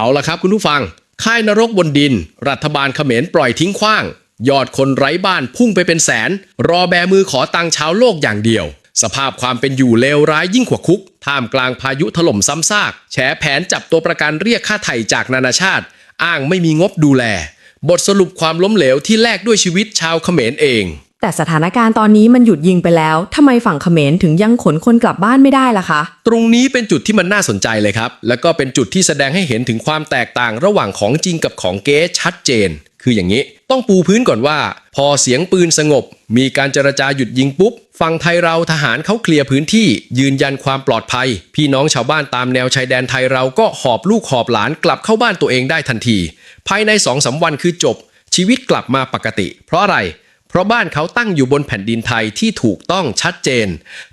เอาละครับคุณผู้ฟัง ค่ายนรกบนดิน รัฐบาลเขมรปล่อยทิ้งขว้าง ยอดคนไร้บ้านพุ่งไปเป็นแสน รอแบมือขอตังค์ชาวโลกอย่างเดียว สภาพความเป็นอยู่เลวร้ายยิ่งกว่าคุก ท่ามกลางพายุถล่มซ้ำซาก แฉแผนจับตัวประกันเรียกค่าไถ่จากนานาชาติ อ้างไม่มีงบดูแล บทสรุปความล้มเหลวที่แลกด้วยชีวิตชาวเขมรเอง แต่สถานการณ์ตอนนี้มันหยุดยิงไปแล้วทำไมฝั่งเขมรถึงยังขนคนกลับบ้านไม่ได้ล่ะคะ ตรงนี้เป็นจุดที่มันน่าสนใจเลยครับ แล้วก็เป็นจุดที่แสดงให้เห็นถึงความแตกต่างระหว่างของจริงกับของเก๊ชัดเจน คืออย่างนี้ ต้องปูพื้นก่อนว่า พอเสียงปืนสงบ มีการเจรจาหยุดยิงปุ๊บฝั่งไทยเราทหารเขาเคลียร์พื้นที่ ยืนยันความปลอดภัย พี่น้องชาวบ้านตามแนวชายแดนไทยเราก็หอบลูกหอบหลานกลับเข้าบ้านตัวเองได้ทันที ภายในสองสามวันคือจบ ชีวิตกลับมาปกติ เพราะอะไร เพราะบ้านเขาตั้งอยู่บนแผ่นดินไทยที่ถูกต้องชัดเจน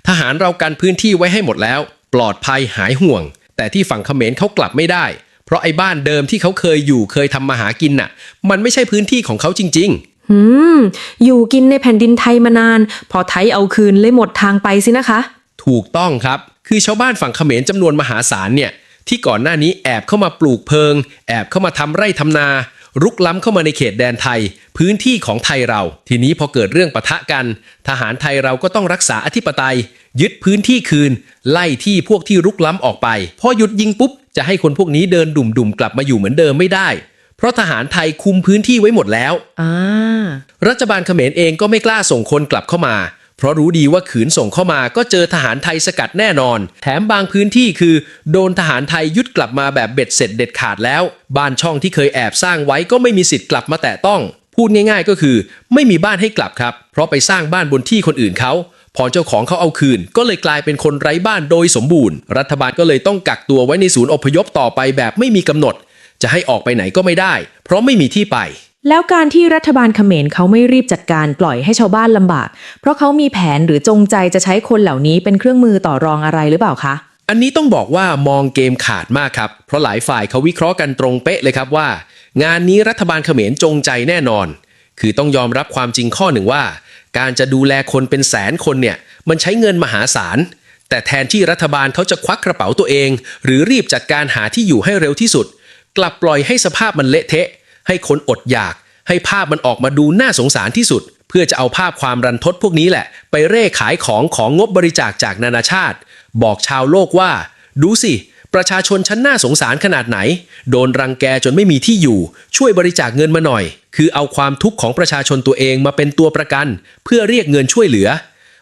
ทหารเรากันพื้นที่ไว้ให้หมดแล้ว ปลอดภัยหายห่วง แต่ที่ฝั่งเขมรเขากลับไม่ได้ เพราะไอ้บ้านเดิมที่เขาเคยอยู่เคยทำมาหากินน่ะ มันไม่ใช่พื้นที่ของเขาจริงๆหืม อยู่กินในแผ่นดินไทยมานาน พอไทยเอาคืนเลยหมดทางไปสินะคะ ถูกต้องครับ คือชาวบ้านฝั่งเขมรจำนวนมหาศาลเนี่ย ที่ก่อนหน้านี้แอบเข้ามาปลูกเพิง แอบเข้ามาทำไร่ทำนา รุกล้ำเข้ามาในเขตแดนไทย พื้นที่ของไทยเรา ทีนี้พอเกิดเรื่องปะทะกัน ทหารไทยเราก็ต้องรักษาอธิปไตย ยึดพื้นที่คืน ไล่ที่พวกที่รุกล้ำออกไป พอหยุดยิงปุ๊บ จะให้คนพวกนี้เดินดุ่มๆกลับมาอยู่เหมือนเดิมไม่ได้ เพราะทหารไทยคุมพื้นที่ไว้หมดแล้วอ่ารัฐบาลเขมรเองก็ไม่กล้าส่งคนกลับเข้ามา เพราะรู้ดีว่าขืนส่งเข้ามาก็เจอทหารไทยสกัดแน่นอน แถมบางพื้นที่คือ โดนทหารไทยยึดกลับมาแบบเบ็ดเสร็จเด็ดขาดแล้ว บ้านช่องที่เคยแอบสร้างไว้ก็ไม่มีสิทธิ์กลับมาแตะต้อง พูดง่าย ๆ ก็คือ ไม่มีบ้านให้กลับครับ เพราะไปสร้างบ้านบนที่คนอื่นเขาพอเจ้าของเขาเอาคืน ก็เลยกลายเป็นคนไร้บ้านโดยสมบูรณ์ รัฐบาลก็เลยต้องกักตัวไว้ในศูนย์อพยพต่อไปแบบไม่มีกำหนด จะให้ออกไปไหนก็ไม่ได้ เพราะไม่มีที่ไป แล้วการที่รัฐบาลเขมรเขาไม่รีบจัดการปล่อยให้ชาวบ้านลำบาก เพราะเขามีแผนหรือจงใจจะใช้คนเหล่านี้เป็นเครื่องมือต่อรองอะไรหรือเปล่าคะ อันนี้ต้องบอกว่ามองเกมขาดมากครับ เพราะหลายฝ่ายเขาวิเคราะห์กันตรงเป๊ะเลยครับว่า งานนี้รัฐบาลเขมรจงใจแน่นอน คือต้องยอมรับความจริงข้อหนึ่งว่า การจะดูแลคนเป็นแสนคนเนี่ยมันใช้เงินมหาศาลแต่แทนที่รัฐบาลเขาจะควักกระเป๋าตัวเอง หรือรีบจัดการหาที่อยู่ให้เร็วที่สุด กลับปล่อยให้สภาพมันเละเทะ ให้คนอดอยาก ให้ภาพมันออกมาดูน่าสงสารที่สุด เพื่อจะเอาภาพความรันทดพวกนี้แหละ ไปเร่ขายของของงบบริจาคจากนานาชาติ บอกชาวโลกว่า ดูสิ ประชาชนชั้นน่าสงสารขนาดไหน โดนรังแกจนไม่มีที่อยู่ ช่วยบริจาคเงินมาหน่อย คือเอาความทุกข์ของประชาชนตัวเองมาเป็นตัวประกัน เพื่อเรียกเงินช่วยเหลือ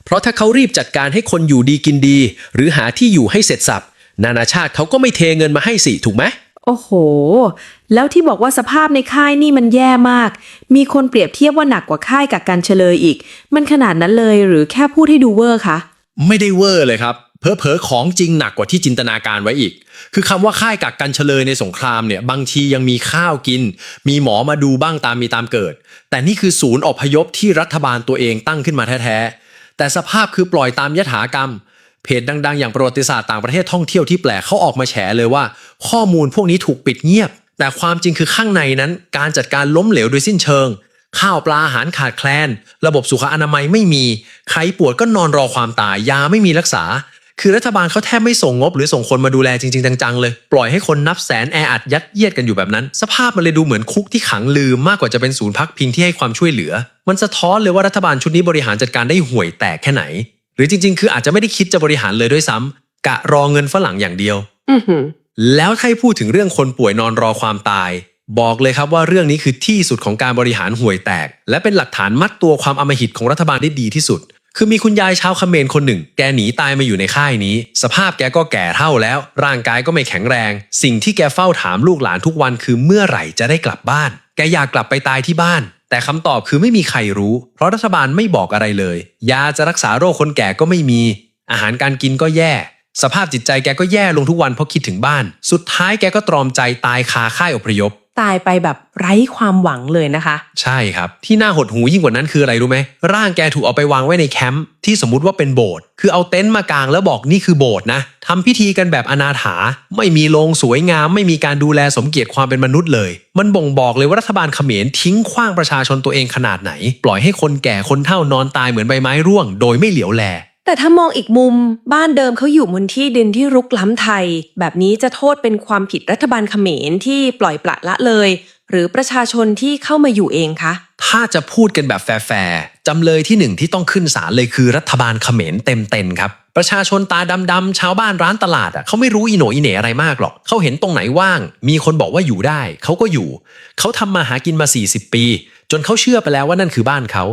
เพราะถ้าเขารีบจัดการให้คนอยู่ดีกินดี หรือหาที่อยู่ให้เสร็จสับนานาชาติเขาก็ไม่เทเงินมาให้สิถูกไหมโอ้โห แล้วที่บอกว่าสภาพในค่ายนี่มันแย่มาก มีคนเปรียบเทียบว่าหนักกว่าค่ายกักกันเฉลยอีก มันขนาดนั้นเลยหรือแค่พูดให้ดูเวอร์คะ ไม่ได้เวอร์เลยครับ เพอเพอของจริงหนักกว่าที่จินตนาการไว้อีก คือคำว่าค่ายกักกันเฉลยในสงครามเนี่ย บางทียังมีข้าวกิน มีหมอมาดูบ้างตามมีตามเกิด แต่นี่คือศูนย์อพยพที่รัฐบาลตัวเองตั้งขึ้นมาแท้ๆ แต่สภาพคือปล่อยตามยถากรรมเพจดังๆ อย่างประวัติศาสตร์ต่างประเทศท่องเที่ยวที่แปลกเขาออกมาแฉเลยว่า ข้อมูลพวกนี้ถูกปิดเงียบ แต่ความจริงคือข้างในนั้น การจัดการล้มเหลวโดยสิ้นเชิง ข้าวปลาอาหารขาดแคลน ระบบสุขอนามัยไม่มี ใครป่วยก็นอนรอความตายยาไม่มีรักษา คือรัฐบาลเขาแทบไม่ส่งงบหรือส่งคนมาดูแลจริง ๆ จังๆเลย ปล่อยให้คนนับแสนแออัดยัดเยียดกันอยู่แบบนั้น สภาพมันเลยดูเหมือนคุกที่ขังลืมมากกว่าจะเป็นศูนย์พักพิงที่ให้ความช่วยเหลือ มันสะท้อนเลยว่ารัฐบาลชุดนี้บริหารจัดการได้ห่วยแตกแค่ไหน หรือจริง ๆ คืออาจจะไม่ได้คิดจะบริหารเลยด้วยซ้ำกะรอเงินฝรั่งอย่างเดียว อือ แล้วถ้าพูดถึงเรื่องคนป่วยนอนรอความตาย บอกเลยครับว่าเรื่องนี้คือที่สุดของการบริหารห่วยแตก และเป็นหลักฐานมัดตัวความอมหิตของรัฐบาลได้ดีที่สุด คือมีคุณยายชาวเขมรคนหนึ่ง แกหนีตายมาอยู่ในค่ายนี้ สภาพแกก็แก่เท่าแล้ว ร่างกายก็ไม่แข็งแรง สิ่งที่แกเฝ้าถามลูกหลานทุกวันคือเมื่อไหร่จะได้กลับบ้าน แกอยากกลับไปตายที่บ้านแต่คำตอบคือไม่มีใครรู้ เพราะรัฐบาลไม่บอกอะไรเลย ยาจะรักษาโรคคนแก่ก็ไม่มี อาหารการกินก็แย่ สภาพจิตใจแกก็แย่ลงทุกวันเพราะคิดถึงบ้าน สุดท้ายแกก็ตรอมใจตายคาค่ายอพยพ ตายไปแบบไร้ความหวังเลยนะคะ ใช่ครับ ที่น่าหดหูยิ่งกว่านั้นคืออะไรรู้ไหม ร่างแกถูกเอาไปวางไว้ในแคมป์ที่สมมุติว่าเป็นโบสถ์คือเอาเต็นท์มากางแล้วบอกนี่คือโบสถ์นะทำพิธีกันแบบอนาถา ไม่มีโรงสวยงาม ไม่มีการดูแลสมเกียรติความเป็นมนุษย์เลย มันบ่งบอกเลยว่ารัฐบาลเขมรทิ้งขว้างประชาชนตัวเองขนาดไหน ปล่อยให้คนแก่คนเฒ่านอนตายเหมือนใบไม้ร่วง โดยไม่เหลียวแล แต่ถ้ามองอีกมุมบ้านเดิมเขาอยู่บนที่ดินที่รุกล้ำไทย แบบนี้จะโทษเป็นความผิดรัฐบาลเขมรที่ปล่อยปละละเลย หรือประชาชนที่เข้ามาอยู่เองคะ ถ้าจะพูดกันแบบแฟร์ๆจำเลยที่หนึ่งที่ต้องขึ้นศาลเลยคือรัฐบาลเขมรเต็มๆครับประชาชนตาดำๆชาวบ้านร้านตลาดอะเขาไม่รู้อีโหนอีเหนอะไรมากหรอกเขาเห็นตรงไหนว่าง มีคนบอกว่าอยู่ได้เขาก็อยู่เขาทำมาหากินมา 40 ปี จนเขาเชื่อไปแล้วว่านั่นคือบ้านเขา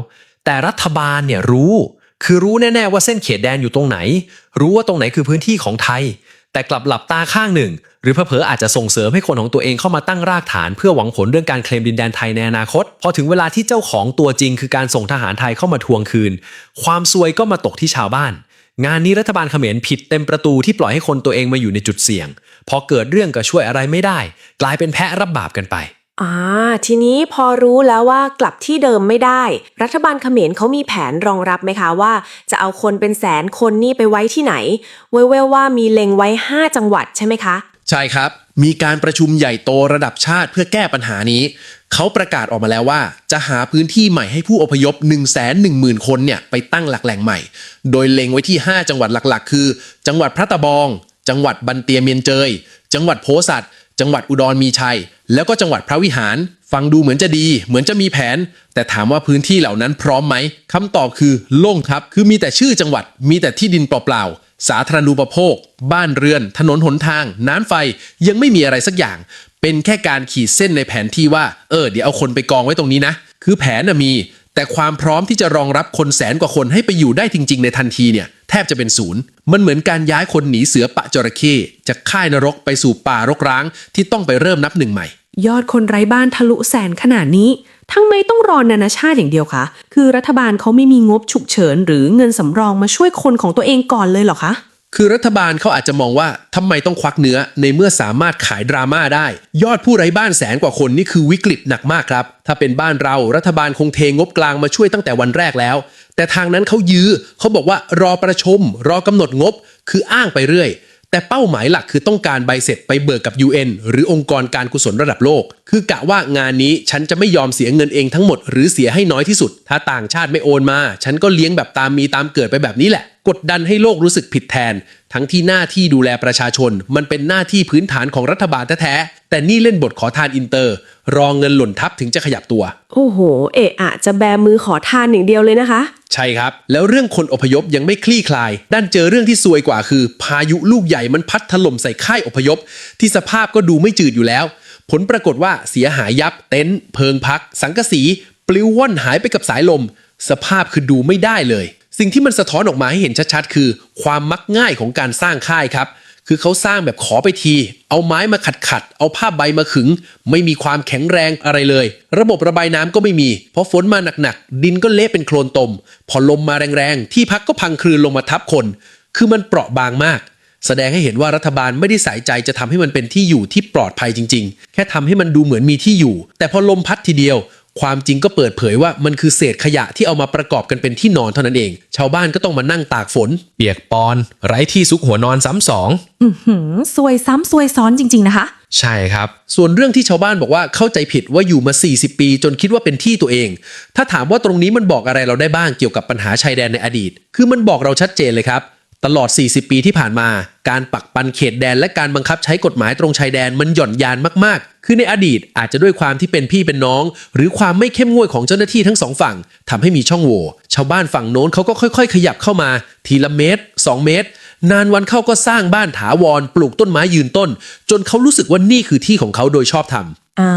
แต่รัฐบาลเนี่ยรู้ คือรู้แน่ๆว่าเส้นเขตแดนอยู่ตรงไหน รู้ว่าตรงไหนคือพื้นที่ของไทย แต่กลับหลับตาข้างหนึ่ง หรือเผลอๆอาจจะส่งเสริมให้คนของตัวเองเข้ามาตั้งรากฐาน เพื่อหวังผลเรื่องการเคลมดินแดนไทยในอนาคต พอถึงเวลาที่เจ้าของตัวจริง คือการส่งทหารไทยเข้ามาทวงคืน ความซวยก็มาตกที่ชาวบ้าน งานนี้รัฐบาลเขมรผิดเต็มประตูที่ปล่อยให้คนตัวเองมาอยู่ในจุดเสี่ยง พอเกิดเรื่องก็ช่วยอะไรไม่ได้ กลายเป็นแพะรับบาปกันไป อ่าทีนี้พอรู้แล้วว่ากลับที่เดิมไม่ได้ รัฐบาลเขมรเขามีแผนรองรับไหมคะว่า จะเอาคนเป็นแสนคนนี่ไปไว้ที่ไหน เว่วๆว่ามีเล็งไว้ 5 จังหวัดใช่ไหมคะ ใช่ครับ มีการประชุมใหญ่โตระดับชาติเพื่อแก้ปัญหานี้ เขาประกาศออกมาแล้วว่า จะหาพื้นที่ใหม่ให้ผู้อพยพ 1 1 0 0 0 0 คนเนี่ยไปตั้งหลักแหล่งใหม่ โดยเล็งไว้ที่ 5 จังหวัดหลักๆ คือ จังหวัดพระตะบอง จังหวัดบันเตียเมียนเจย จังหวัดโพสัตจังหวัดอุดรมีชัย แล้วก็จังหวัดพระวิหาร ฟังดูเหมือนจะดี เหมือนจะมีแผน แต่ถามว่าพื้นที่เหล่านั้นพร้อมไหมคำตอบคือโล่งครับ คือมีแต่ชื่อจังหวัด มีแต่ที่ดินเปล่าๆ สาธารณูปโภค บ้านเรือน ถนนหนทาง น้ำไฟ ยังไม่มีอะไรสักอย่าง เป็นแค่การขีดเส้นในแผนที่ว่า เออ เดี๋ยวเอาคนไปกองไว้ตรงนี้นะ คือแผนมี แต่ความพร้อมที่จะรองรับคนแสนกว่าคนให้ไปอยู่ได้จริง ๆ ในทันทีเนี่ยแทบจะเป็นศูนย์ มันเหมือนการย้ายคนหนีเสือปะจระเข้จากค่ายนรกไปสู่ป่ารกร้างที่ต้องไปเริ่มนับหนึ่งใหม่ ยอดคนไร้บ้านทะลุแสนขนาดนี้ทั้งไม่ต้องรอนานาชาติอย่างเดียวคะคือรัฐบาลเขาไม่มีงบฉุกเฉิน หรือเงินสำรองมาช่วยคนของตัวเองก่อนเลยเหรอคะ คือรัฐบาลเขาอาจจะมองว่าทำไมต้องควักเนื้อในเมื่อสามารถขายดราม่าได้ ยอดผู้ไร้บ้านแสนกว่าคนนี่คือวิกฤตหนักมากครับ ถ้าเป็นบ้านเรารัฐบาลคงเทงบกลางมาช่วยตั้งแต่วันแรกแล้ว แต่ทางนั้นเขายื้อเขาบอกว่ารอประชุมรอกำหนดงบ คืออ้างไปเรื่อย แต่เป้าหมายหลักคือต้องการใบเสร็จไปเบิกกับ UN หรือองค์กรการกุศลระดับโลก คือกะว่างานนี้ฉันจะไม่ยอมเสียเงินเองทั้งหมดหรือเสียให้น้อยที่สุด ถ้าต่างชาติไม่โอนมา ฉันก็เลี้ยงแบบตามมีตามเกิดไปแบบนี้แหละ กดดันให้โลกรู้สึกผิดแทน ทั้งที่หน้าที่ดูแลประชาชน มันเป็นหน้าที่พื้นฐานของรัฐบาลแท้ๆแต่นี่เล่นบทขอทานอินเตอร์ รองเงินหล่นทับถึงจะขยับตัว โอ้โห เอะอะจะแบมือขอทานอย่างเดียวเลยนะคะ ใช่ครับ แล้วเรื่องคนอพยพยังไม่คลี่คลาย ด้านเจอเรื่องที่ซวยกว่าคือ พายุลูกใหญ่มันพัดถล่มใส่ค่ายอพยพ ที่สภาพก็ดูไม่จืดอยู่แล้ว ผลปรากฏว่าเสียหายยับเต็นท์เพิงพัก สังกะสีปลิวว่อนหายไปกับสายลม สภาพคือดูไม่ได้เลย สิ่งที่มันสะท้อนออกมาให้เห็นชัดๆ คือ ความมักง่ายของการสร้างค่ายครับ คือเขาสร้างแบบขอไปที เอาไม้มาขัดขัด เอาผ้าใบมาขึง ไม่มีความแข็งแรงอะไรเลย ระบบระบายน้ำก็ไม่มี เพราะฝนมาหนักๆ ดินก็เละเป็นโคลนตม พอลมมาแรงๆ ที่พักก็พังคลืนลงมาทับคน คือมันเปราะบางมาก แสดงให้เห็นว่ารัฐบาลไม่ได้ใส่ใจจะทำให้มันเป็นที่อยู่ที่ปลอดภัยจริง ๆ แค่ทำให้มันดูเหมือนมีที่อยู่ แต่พอลมพัดทีเดียว ความจริงก็เปิดเผยว่ามันคือเศษขยะที่เอามาประกอบกันเป็นที่นอนเท่านั้นเอง ชาวบ้านก็ต้องมานั่งตากฝน เปียกปอน ไร้ที่ซุกหัวนอนซ้ำสองหืมซวยซ้ำซวยซ้อนจริง ๆ นะคะ ใช่ครับ ส่วนเรื่องที่ชาวบ้านบอกว่าเข้าใจผิดว่าอยู่มา 40 ปี จนคิดว่าเป็นที่ตัวเอง ถ้าถามว่าตรงนี้มันบอกอะไรเราได้บ้างเกี่ยวกับปัญหาชายแดนในอดีต คือมันบอกเราชัดเจนเลยครับ ตลอด 40 ปีที่ผ่านมา การปักปันเขตแดนและการบังคับใช้กฎหมายตรงชายแดนมันหย่อนยานมากๆ คือในอดีตอาจจะด้วยความที่เป็นพี่เป็นน้อง หรือความไม่เข้มงวดของเจ้าหน้าที่ทั้งสองฝั่งทำให้มีช่องโหว่ ชาวบ้านฝั่งโน้นเขาก็ค่อยๆ ขยับเข้ามา ทีละเมตร 2 เมตร นานวันเข้าก็สร้างบ้านถาวร ปลูกต้นไม้ยืนต้น จนเขารู้สึกว่านี่คือที่ของเขาโดยชอบธรรมอ่า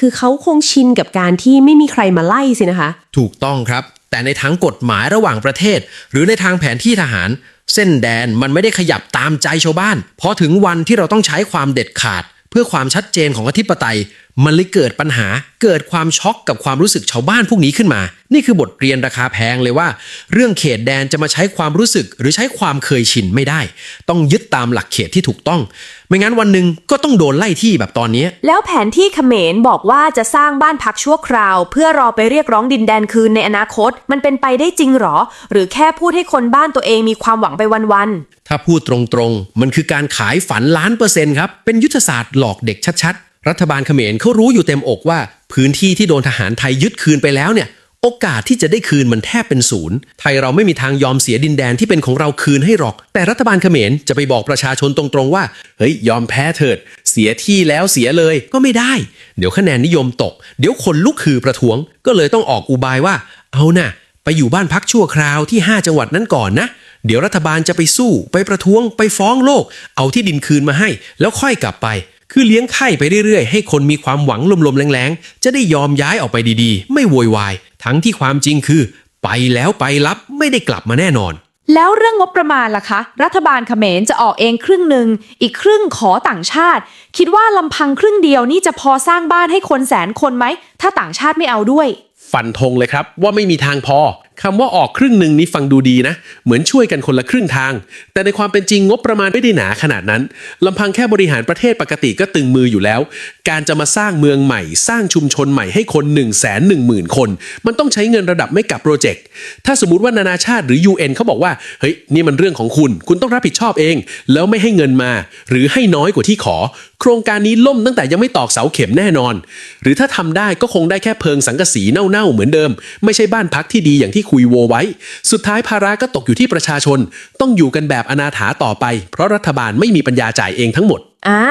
คือเขาคงชินกับการที่ไม่มีใครมาไล่สินะคะ ถูกต้องครับ แต่ในทางกฎหมายระหว่างประเทศ หรือในทางแผนที่ทหาร เส้นแดนมันไม่ได้ขยับตามใจชาวบ้านพอถึงวันที่เราต้องใช้ความเด็ดขาด เพื่อความชัดเจนของอธิปไตย มันเลยเกิดปัญหาเกิดความช็อกกับความรู้สึกชาวบ้านพวกนี้ขึ้นมา นี่คือบทเรียนราคาแพงเลยว่า เรื่องเขตแดนจะมาใช้ความรู้สึกหรือใช้ความเคยชินไม่ได้ ต้องยึดตามหลักเขตที่ถูกต้อง ไม่งั้นวันหนึ่งก็ต้องโดนไล่ที่แบบตอนนี้ แล้วแผนที่เขมรบอกว่าจะสร้างบ้านพักชั่วคราว เพื่อรอไปเรียกร้องดินแดนคืนในอนาคต มันเป็นไปได้จริงหรอ หรือแค่พูดให้คนบ้านตัวเองมีความหวังไปวันๆถ้าพูดตรงๆ มันคือการขายฝันล้านเปอร์เซ็นต์ครับเป็นยุทธศาสตร์หลอกเด็กชัดๆ รัฐบาลเขมรเขารู้อยู่เต็มอกว่า พื้นที่ที่โดนทหารไทยยึดคืนไปแล้วเนี่ย โอกาสที่จะได้คืนมันแทบเป็นศูนย์ ไทยเราไม่มีทางยอมเสียดินแดนที่เป็นของเราคืนให้หรอก แต่รัฐบาลเขมรจะไปบอกประชาชนตรงๆว่า เฮ้ยยอมแพ้เถิด เสียที่แล้วเสียเลยก็ไม่ได้ เดี๋ยวคะแนนนิยมตก เดี๋ยวคนลุกคือประท้วง ก็เลยต้องออกอุบายว่า เอาน่ะไปอยู่บ้านพักชั่วคราวที่ 5 จังหวัดนั้นก่อนนะ เดี๋ยวรัฐบาลจะไปสู้ ไปประท้วง ไปฟ้องโลก เอาที่ดินคืนมาให้ แล้วค่อยกลับไป คือเลี้ยงไข่ไปเรื่อยๆ ให้คนมีความหวังลมๆแรงๆ จะได้ยอมย้ายออกไปดีๆ ไม่โวยวาย ทั้งที่ความจริงคือ ไปแล้วไปรับไม่ได้กลับมาแน่นอน แล้วเรื่องงบประมาณล่ะคะ รัฐบาลเขมรจะออกเองครึ่งหนึ่ง อีกครึ่งขอต่างชาติ คิดว่าลำพังครึ่งเดียวนี่จะพอสร้างบ้านให้คนแสนคนไหม ถ้าต่างชาติไม่เอาด้วย ฟันธงเลยครับว่าไม่มีทางพอ คำว่าออกครึ่งหนึ่งนี้ฟังดูดีนะ เหมือนช่วยกันคนละครึ่งทาง แต่ในความเป็นจริงงบประมาณไม่ได้หนาขนาดนั้นลำพังแค่บริหารประเทศปกติก็ตึงมืออยู่แล้ว การจะมาสร้างเมืองใหม่ สร้างชุมชนใหม่ให้คน1นึ่งแสนหนึ่งหมื่นคน มันต้องใช้เงินระดับไม่กับโปรเจกต์ถ้าสมมติว่านานาชาติหรือ UN เขาบอกว่าเฮ้ยนี่มันเรื่องของคุณ คุณต้องรับผิดชอบเอง แล้วไม่ให้เงินมา หรือให้น้อยกว่าที่ขอ โครงการนี้ล่มตั้งแต่ยังไม่ตอกเสาเข็มแน่นอน หรือถ้าทำได้ก็คงได้แค่เพิงสังกะสีเน่าๆเหมือนเดิม ไม่ใช่บ้านพักที่ดีอย่างที่คุยโวไว้ สุดท้ายภาระก็ตกอยู่ที่ประชาชน ต้องอยู่กันแบบอนาถาต่อไป เพราะรัฐบาลไม่มีปัญญาจ่ายเองทั้งหมดอ่า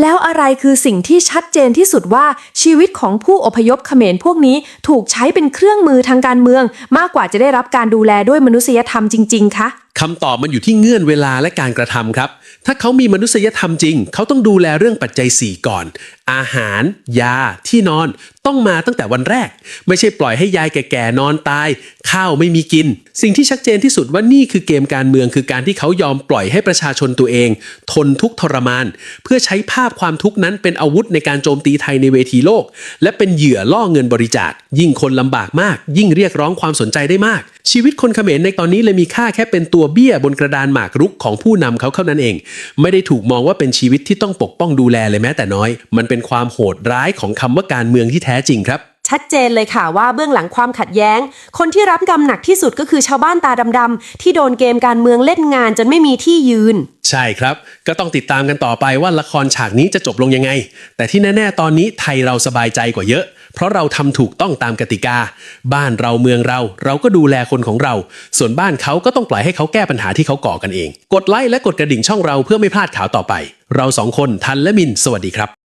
แล้วอะไรคือสิ่งที่ชัดเจนที่สุดว่าชีวิตของผู้อพยพเขมรพวกนี้ถูกใช้เป็นเครื่องมือทางการเมือง มากกว่าจะได้รับการดูแลด้วยมนุษยธรรมจริง ๆ คะ คำตอบมันอยู่ที่เงื่อนเวลาและการกระทำครับ ถ้าเขามีมนุษยธรรมจริง เขาต้องดูแลเรื่องปัจจัย 4 ก่อน อาหาร ยา ที่นอน ต้องมาตั้งแต่วันแรก ไม่ใช่ปล่อยให้ยายแก่ๆนอนตาย ข้าวไม่มีกิน สิ่งที่ชัดเจนที่สุดว่านี่คือเกมการเมือง คือการที่เขายอมปล่อยให้ประชาชนตัวเอง ทนทุกทรมาน เพื่อใช้ภาพความทุกข์นั้นเป็นอาวุธในการโจมตีไทยในเวทีโลก และเป็นเหยื่อล่อเงินบริจาค ยิ่งคนลำบากมาก ยิ่งเรียกร้องความสนใจได้มาก ชีวิตคนเขมรในตอนนี้เลยมีค่าแค่เป็นตัวเบี้ยบนกระดานหมากรุกของผู้นำเขาเท่านั้นเอง ไม่ได้ถูกมองว่าเป็นชีวิตที่ต้องปกป้องดูแลเลยแม้แต่น้อย มันเป็นความโหดร้ายของคำว่าการเมืองที่แท้จริงครับชัดเจนเลยค่ะว่าเบื้องหลังความขัดแย้ง คนที่รับกรรมหนักที่สุดก็คือชาวบ้านตาดำๆที่โดนเกมการเมืองเล่นงานจนไม่มีที่ยืน ใช่ครับ ก็ต้องติดตามกันต่อไปว่าละครฉากนี้จะจบลงยังไง แต่ที่แน่ ๆ ตอนนี้ไทยเราสบายใจกว่าเยอะ เพราะเราทำถูกต้องตามกติกา บ้านเราเมืองเรา เราก็ดูแลคนของเรา ส่วนบ้านเขาก็ต้องปล่อยให้เขาแก้ปัญหาที่เขาก่อกันเอง กดไลค์และกดกระดิ่งช่องเราเพื่อไม่พลาดข่าวต่อไป เราสองคนทันและมิน สวัสดีครับ